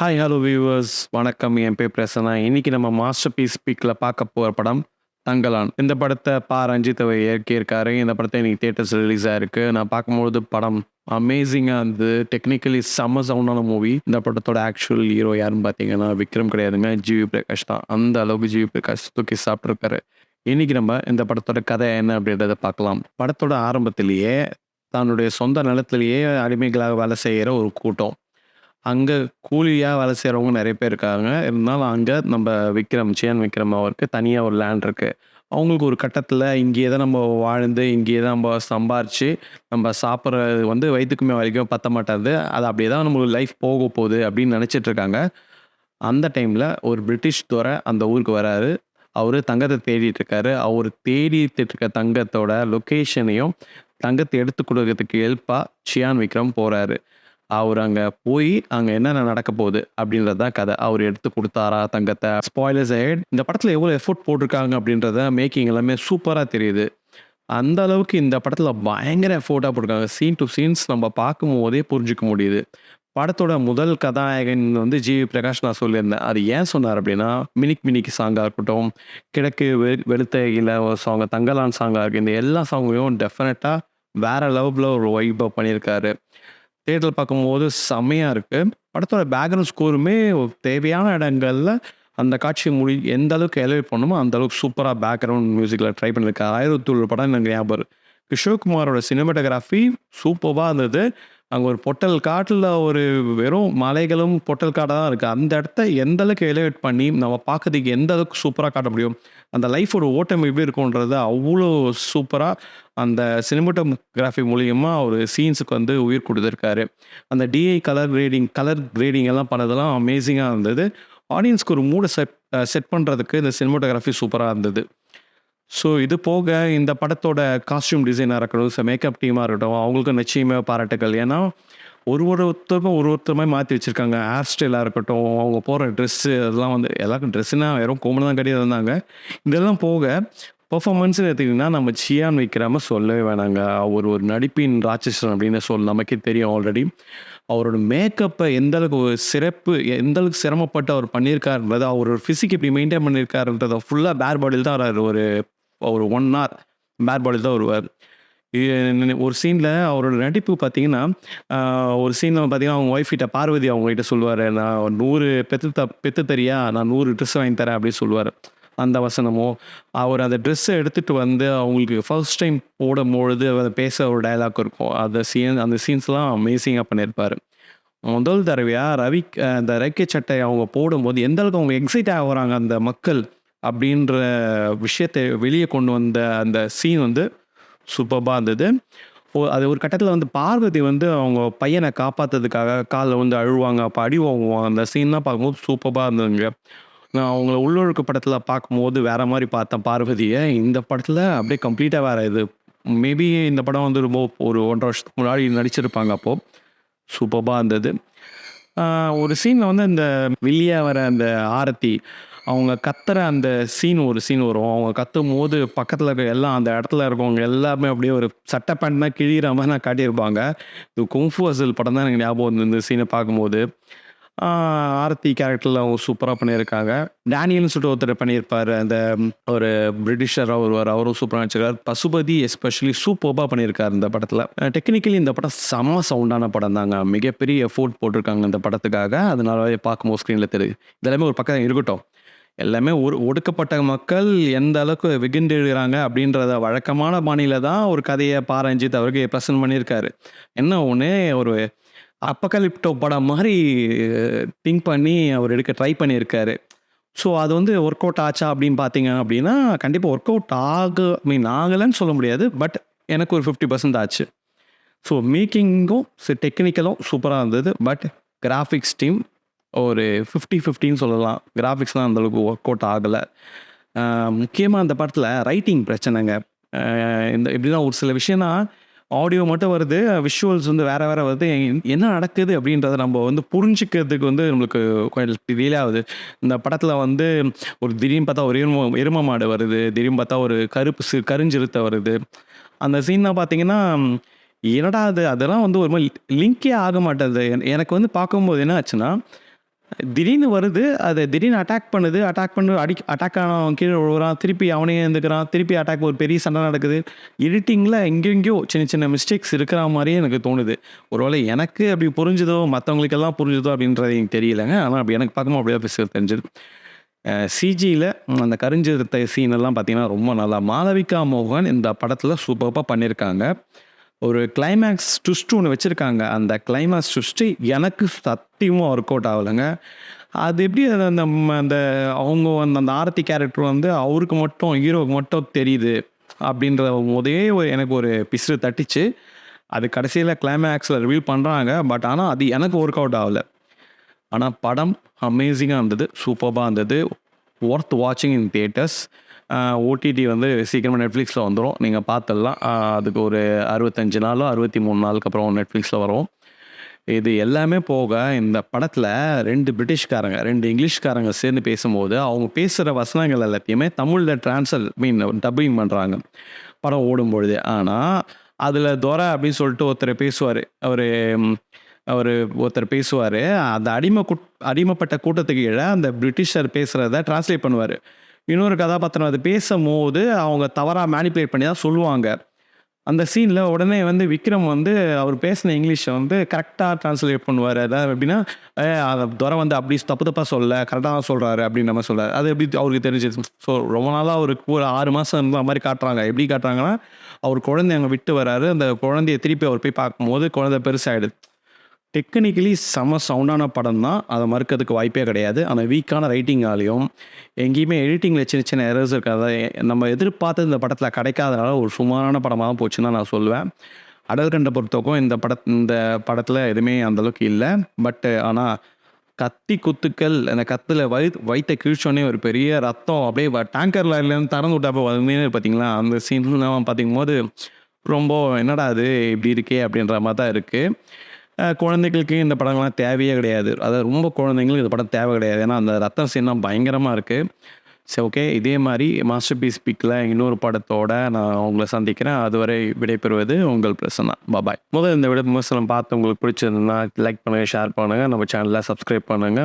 Hi hello viewers வணக்கம். என் பேர் பிரசனா இன்னைக்கு நம்ம மாஸ்டர் பீஸ் ஸ்பீக்கில் பார்க்க போகிற படம் தங்கலான். இந்த படத்தை பா. ரஞ்சித் அவர் இயக்கியிருக்காரு. இந்த படத்தை இன்னைக்கு தேட்டர்ஸ் ரிலீஸ் ஆயிருக்கு. நான் பார்க்கும்பொழுது படம் அமேசிங்காக இருந்தது டெக்னிக்கலி செம்ம சவுண்டான மூவி இந்த படத்தோட ஆக்சுவல் ஹீரோ யாருன்னு பார்த்தீங்கன்னா விக்ரம் கிடையாதுங்க. ஜிவி பிரகாஷ் தான். அந்த அளவுக்கு ஜிவி பிரகாஷ் தூக்கி சாப்பிட்ருக்காரு இன்னைக்கு நம்ம இந்த படத்தோட கதை என்ன அப்படின்றத பார்க்கலாம். படத்தோட ஆரம்பத்திலேயே தன்னுடைய சொந்த நிலத்திலேயே அடிமைகளாக வேலை செய்கிற ஒரு கூட்டம். அங்கே கூலியாக வேலை செய்கிறவங்க நிறைய பேர் இருக்காங்க. இருந்தாலும் அங்கே நம்ம விக்ரம் சியான் விக்ரம் அவருக்கு தனியாக ஒரு லேண்ட் இருக்குது அவங்களுக்கு ஒரு கட்டத்தில் இங்கேயே தான் நம்ம வாழ்ந்து இங்கேயே தான் நம்ம சம்பாரித்து நம்ம சாப்பிட்றது வந்து வயிற்றுக்குமே வரைக்கும் பத்த மாட்டாது அது அப்படியே தான் நம்மளுக்கு லைஃப் போக போகுது அப்படின்னு நினச்சிட்டு இருக்காங்க. அந்த டைமில் ஒரு பிரிட்டிஷ் துறை அந்த ஊருக்கு வராரு. அவர் தங்கத்தை தேடிட்டு இருக்காரு. அவர் தேடிட்டு இருக்க தங்கத்தோட லொக்கேஷனையும் தங்கத்தை எடுத்து கொடுக்கறதுக்கு ஹெல்ப்பாக சியான் விக்ரம் போகிறாரு அவர் அங்கே போய் அங்கே என்னென்ன நடக்க போகுது அப்படின்றது தான் கதை அவர் எடுத்து கொடுத்தாரா தங்கத்தை? ஸ்பாய்லர்ஸ் ஹெட் இந்த படத்தில் எவ்வளோ எஃபோர்ட் போட்டிருக்காங்க அப்படின்றத மேக்கிங் எல்லாமே சூப்பராக தெரியுது. அந்த அளவுக்கு இந்த படத்தில் பயங்கர எஃபோர்ட்டாக போட்டிருக்காங்க. சீன் டு சீன்ஸ் நம்ம பார்க்கும் போதே புரிஞ்சுக்க முடியுது. படத்தோட முதல் கதாநாயகன் வந்து ஜி பிரகாஷ் நான் சொல்லியிருந்தேன். அது ஏன் சொன்னார் அப்படின்னா மினிக் மினிக்கு சாங்காக இருக்கட்டும் கிழக்கு வெ வெளுத்த ஒரு சாங் தங்கலான் சாங்காக இருக்குது இந்த எல்லா சாங்கையும் டெஃபினட்டாக வேற லெவலில் ஒரு வைப்பாக பண்ணியிருக்காரு. தேர்தல் பார்க்கும்போது செம்மையாக இருக்குது படத்தோட பேக்ரவுண்ட் ஸ்கோருமே தேவையான இடங்கள்ல அந்த காட்சி முடி எந்த அளவுக்கு எலிவேட் பண்ணுமோ அந்த அளவுக்கு சூப்பராக பேக்ரவுண்ட் மியூசிக்கில் ட்ரை பண்ணியிருக்காரு ஆயிரத்தி ஒரு படம் எனக்கு ஞாபகம் கிஷோர் குமாரோட சினிமாட்டோகிராஃபி சூப்பராக இருந்தது. அங்கே ஒரு பொட்டல் காட்டில் ஒரு வெறும் மலைகளும் பொட்டல் காடாக தான் இருக்குது அந்த இடத்த எந்த அளவுக்கு எலிவேட் பண்ணி நம்ம பார்க்கறதுக்கு எந்த அளவுக்கு சூப்பராக காட்ட முடியும்? அந்த லைஃபோட ஓட்டம் எப்படி இருக்கும்ன்றது அவ்வளோ சூப்பராக அந்த சினிமோட்டோகிராஃபி மூலியமாக ஒரு சீன்ஸுக்கு வந்து உயிர் கொடுத்துருக்காரு. அந்த DI colour grading colour grading எல்லாம் பண்ணதெல்லாம் அமேசிங்காக இருந்தது. ஆடியன்ஸ்க்கு ஒரு மூடை செட் செட் பண்ணுறதுக்கு இந்த சினிமோட்டோகிராஃபி சூப்பராக இருந்தது. ஸோ இது போக இந்த படத்தோட காஸ்டியூம் டிசைனாக இருக்கட்டும் மேக்கப் டீமாக இருக்கட்டும் அவங்களுக்கும் நிச்சயமே பாராட்டுகள் ஏன்னா ஒரு ஒருத்தருக்கும் ஒரு ஒருத்தருமே மாற்றி வச்சுருக்காங்க. ஹேர் ஸ்டைலாக இருக்கட்டும் அவங்க போகிற ட்ரெஸ்ஸு அதெல்லாம் வந்து எல்லாருக்கும் ட்ரெஸ்ஸுனா வெறும் கோமணம் தான் கிடையாது இருந்தாங்க இதெல்லாம் போக பர்ஃபாமன்ஸ்னு எடுத்திங்கன்னா நம்ம சியான் வைக்கிறாம சொல்லவே வேணாங்க. அவர் ஒரு நடிப்பின் ராட்சசன் அப்படின்னு சொல் நமக்கே தெரியும் ஆல்ரெடி அவரோட மேக்கப்பை எந்த அளவுக்கு ஒரு சிறப்பு எந்த அளவுக்கு சிரமப்பட்டு அவர் பண்ணியிருக்காருன்றது அவர் ஒரு ஃபிசிக் இப்படி மெயின்டைன் பண்ணியிருக்காருன்றதை ஃபுல்லாக பேர் பாடியில் தான் அவர் ஒரு ஒரு ஒன் ஹவர் பேட் பாடியில் தான் வருவார். ஒரு சீனில் அவரோட நடிப்பு பார்த்தீங்கன்னா ஒரு சீனில் பார்த்தீங்கன்னா அவங்க ஒய்ஃப் கிட்ட பார்வதி அவங்ககிட்ட சொல்லுவார் நான் நூறு பெத்து த பெத்து தரியா? நான் நூறு ட்ரெஸ் வாங்கி தரேன் அப்படின்னு சொல்லுவார். அந்த வசனமோ அவர் அந்த ட்ரெஸ்ஸை எடுத்துகிட்டு வந்து அவங்களுக்கு ஃபர்ஸ்ட் டைம் போடும் பொழுது அதை பேச ஒரு டயலாக் இருக்கும். அந்த சீன் அந்த சீன்ஸ்லாம் அமேசிங்காக பண்ணியிருப்பார். முதல் தடவையாக ரவி அந்த ரெக்கை சட்டை அவங்க போடும்போது எந்த அளவுக்கு அவங்க எக்ஸைட் ஆகுறாங்க அந்த மக்கள் அப்படின்ற விஷயத்தை வெளியே கொண்டு வந்த அந்த சீன் வந்து சூப்பர்பாக இருந்தது. ஓ- அது ஒரு கட்டத்தில் வந்து பார்வதி வந்து அவங்க பையனை காப்பாற்றுறதுக்காக காலில் வந்து அழுவாங்க அப்போ அடி வாங்குவாங்க. அந்த சீன்லாம் பார்க்கும்போது சூப்பராக இருந்ததுங்க. நான் அவங்கள உள்ளொழுக்கு படத்தில் பார்க்கும்போது வேற மாதிரி பார்த்தேன் பார்வதியை. இந்த படத்தில் அப்படியே கம்ப்ளீட்டாக வேறு இது. மேபி இந்த படம் வந்து ரொம்ப ஒரு ஒன்றரை வருஷத்துக்கு முன்னாடி நடிச்சிருப்பாங்க அப்போது சூப்பராக இருந்தது. ஒரு சீனில் வந்து இந்த வெளியே வர அந்த ஆரத்தி அவங்க கத்துற அந்த சீன் ஒரு சீன் வரும். அவங்க கத்தும் போது பக்கத்தில் இருக்க எல்லாம் அந்த இடத்துல இருக்கவங்க எல்லாமே அப்படியே ஒரு சட்டை பேண்ட் தான் கிழிகிற மாதிரி நான் காட்டியிருப்பாங்க. இது குங்ஃபு அசல் படம் தான் எனக்கு ஞாபகம் வந்து இந்த சீனை பார்க்கும்போது. ஆரத்தி கேரக்டரில் அவங்க சூப்பராக பண்ணியிருக்காங்க. டேனியல்னு சொல்லிட்டு ஒருத்தர் பண்ணியிருப்பார். அந்த ஒரு பிரிட்டிஷராக ஒருவர் அவரும் சூப்பராக நடிச்சிருக்காரு. பசுபதி எஸ்பெஷலி சூப்பராக பண்ணியிருக்காரு இந்த படத்தில். டெக்னிக்கலி இந்த படம் செம்ம சவுண்டான படம் தாங்க. மிகப்பெரிய எஃபோர்ட் போட்டிருக்காங்க இந்த படத்துக்காக. அதனால பார்க்கும்போது ஸ்க்ரீனில் தெரியுது. இதெல்லாமே ஒரு பக்கம் இருக்கட்டும். எல்லாமே ஒரு ஒடுக்கப்பட்ட மக்கள் எந்த அளவுக்கு வெகுண்டு எழுகிறாங்க அப்படின்றத வழக்கமான பாணியில தான் ஒரு கதையை பாரஞ்சித் அவருக்கு பிரசன்ட் பண்ணியிருக்காரு. என்ன ஒன்று ஒரு அப்பகலிப்டோ படம் மாதிரி திங்க் பண்ணி அவர் எடுக்க ட்ரை பண்ணியிருக்காரு. ஸோ அது வந்து ஒர்க் அவுட் ஆச்சா அப்படின்னு பார்த்தீங்க அப்படின்னா கண்டிப்பாக ஒர்க் அவுட் ஆக மீன் ஆகலைன்னு சொல்ல முடியாது பட் எனக்கு ஒரு ஃபிஃப்டி பர்சன்ட் ஆச்சு. ஸோ மேக்கிங்கும் டெக்னிக்கலும் சூப்பராக இருந்தது பட் கிராஃபிக்ஸ் டீம் ஒரு ஃபிஃப்டி ஃபிஃப்டின்னு சொல்லலாம். கிராஃபிக்ஸ்லாம் அந்தளவுக்கு ஒர்க் அவுட் ஆகலை. முக்கியமாக அந்த படத்தில் ரைட்டிங் பிரச்சனைங்க. இந்த எப்படின்னா ஒரு சில விஷயம்னா ஆடியோ மட்டும் வருது விஷுவல்ஸ் வந்து வேறு வேறு வருது. எ- என்ன நடக்குது அப்படின்றத நம்ம வந்து புரிஞ்சுக்கிறதுக்கு வந்து நம்மளுக்கு கொஞ்சம் டிலே ஆகுது. இந்த படத்தில் வந்து ஒரு திடீர்னு பார்த்தா ஒரு எரும எரும மாடு வருது திடீர்னு பார்த்தா ஒரு கருப்பு சி கருஞ்சிறுத்தை வருது. அந்த சீன்லாம் பார்த்தீங்கன்னா என்னடா அது? அதெல்லாம் வந்து ஒரு மாதிரி லிங்கே ஆக மாட்டேது. எனக்கு வந்து பார்க்கும்போது என்ன ஆச்சுன்னா திடீர்னு வருது. அதை திடீர்னு அட்டாக் பண்ணுது. அட்டாக் பண்ணு அடி அட்டாக் ஆனவன் கீழே விழுகிறான் திருப்பி அவனே எழுந்துக்கிறான். திருப்பி அட்டாக் ஒரு பெரிய சண்டை நடக்குது. எடிட்டிங்கில் எங்கெங்கேயோ சின்ன சின்ன மிஸ்டேக்ஸ் இருக்கிற மாதிரியே எனக்கு தோணுது. ஒருவேளை எனக்கு அப்படி புரிஞ்சுதோ, மற்றவங்களுக்கெல்லாம் புரிஞ்சுதோ அப்படின்றது எனக்கு தெரியலைங்க ஆனால் அப்படி எனக்கு பார்க்கும்போது அப்படியே பேசுகிறது தெரிஞ்சது. சிஜியில் அந்த கருஞ்சிருத்த சீன் எல்லாம் பார்த்தீங்கன்னா, ரொம்ப நல்லா மாளவிகா மோகன் இந்த படத்தில் சூப்பராக பண்ணியிருக்காங்க. ஒரு கிளைமேக்ஸ் ட்விஸ்ட் ஒன்று வச்சுருக்காங்க அந்த கிளைமேக்ஸ் ட்விஸ்ட்டு எனக்கு சத்தியமாக ஒர்க் அவுட் ஆகலைங்க அது எப்படி அந்த அந்த அவங்க அந்த அந்த ஆரத்தி கேரக்டர் வந்து அவருக்கு மட்டும் ஹீரோவுக்கு மட்டும் தெரியுது. அப்படின்ற போதே எனக்கு ஒரு பிசுறு தட்டிச்சு. அது கடைசியில் கிளைமேக்ஸில் ரிவீல் பண்ணுறாங்க பட் ஆனால் அது எனக்கு ஒர்க் அவுட் ஆகல. ஆனால் படம் அமேசிங்காக இருந்தது. சூப்பராக இருந்தது. ஒர்த் வாட்சிங் இன் தியேட்டர்ஸ். ஓடிடி வந்து சீக்கிரமாக நெட்ஃப்ளிக்ஸில் வந்துடும் நீங்கள் பார்த்துடலாம். அதுக்கு ஒரு 65 நாளோ, 63 நாளுக்கு அப்புறம் நெட்ஃப்ளிக்ஸில் வரும். இது எல்லாமே போக இந்த படத்தில் ரெண்டு பிரிட்டிஷ்காரங்க, ரெண்டு இங்கிலீஷ்காரங்க சேர்ந்து பேசும்போது, அவங்க பேசுகிற வசனங்கள் எல்லாத்தையுமே தமிழில் டிரான்ஸ்ஃபர் மீன் டப்பிங் பண்ணுறாங்க படம் ஓடும்பொழுது. ஆனால் அதில் துரை அப்படின்னு சொல்லிட்டு ஒருத்தர் பேசுவார் அவர் அவர் ஒருத்தர் பேசுவார் அந்த அடிமை கூட் அடிமைப்பட்ட கூட்டத்துக்கு கீழே அந்த பிரிட்டிஷர் பேசுகிறத டிரான்ஸ்லேட் பண்ணுவார் இன்னொரு கதாபாத்திரம் அது பேசும்போது அவங்க தவறாக மேனிப்புலேட் பண்ணி தான் சொல்லுவாங்க. அந்த சீனில் உடனே வந்து விக்ரம் வந்து அவர் பேசின இங்கிலீஷை வந்து கரெக்டாக டிரான்ஸ்லேட் பண்ணுவார் அதாவது எப்படின்னா, அதை அந்த வந்து அப்படி தப்பு தப்பாக சொல்ல கரெக்டாக தான் அப்படின்னு நம்ம மாரி அது எப்படி அவருக்கு தெரிஞ்சது? ஸோ ரொம்ப நாளாக அவருக்கு ஒரு ஆறு மாதம் இருந்த மாதிரி காட்டுறாங்க. எப்படி காட்டுறாங்கன்னா, அவர் குழந்தைய அங்கே விட்டு வராரு. அந்த குழந்தைய திருப்பி அவர் போய் பார்க்கும்போது குழந்தை பெருசாகிடுது டெக்னிக்கலி செம சவுண்டான படம் தான். அதை மறுக்கிறதுக்கு வாய்ப்பே கிடையாது. அந்த வீக்கான ரைட்டிங்காலையும் எங்கேயுமே எடிட்டிங்கில் சின்ன சின்ன எரர்ஸ் இருக்காது. நம்ம எதிர்பார்த்தது இந்த படத்தில் கிடைக்காதனால ஒரு சுமாரான படமாக தான் போச்சுன்னு தான் நான் சொல்லுவேன். அடல்கண்ட பொறுத்தவரைக்கும் இந்த பட இந்த படத்தில் எதுவுமே அந்தளவுக்கு இல்லை பட்டு ஆனால் கத்தி குத்துக்கள் அந்த கத்தில் வயி வயித்த கிழிச்சோடனே ஒரு பெரிய ரத்தம் அப்படியே வ டேங்கர் லாரிலேருந்து திறந்து விட்டாப்போ வந்து பார்த்தீங்களா? அந்த சீன்லாம் பார்க்கும்போது, ரொம்ப என்னடா இது இப்படி இருக்கே அப்படின்ற மாதிரி தான் இருக்குது குழந்தைகளுக்கு இந்த படங்கள்லாம் தேவையே கிடையாது. அதாவது ரொம்ப குழந்தைங்களுக்கு இந்த படம் தேவை கிடையாது. ஏன்னா அந்த ரத்தம் சீன்லாம் பயங்கரமாக இருக்குது சரி ஓகே. இதே மாதிரி மாஸ்டர் பீஸ் பிக்கில் இன்னொரு படத்தோட நான் உங்களை சந்திக்கிறேன். அதுவரை விடைபெறுவது உங்கள் பிரசன்னா. பாபாய். முதல் இந்த விட விமர்சனம் பார்த்து உங்களுக்கு பிடிச்சிருந்ததுன்னா லைக் பண்ணுங்கள் ஷேர் பண்ணுங்க. நம்ம சேனலில் சப்ஸ்கிரைப் பண்ணுங்க.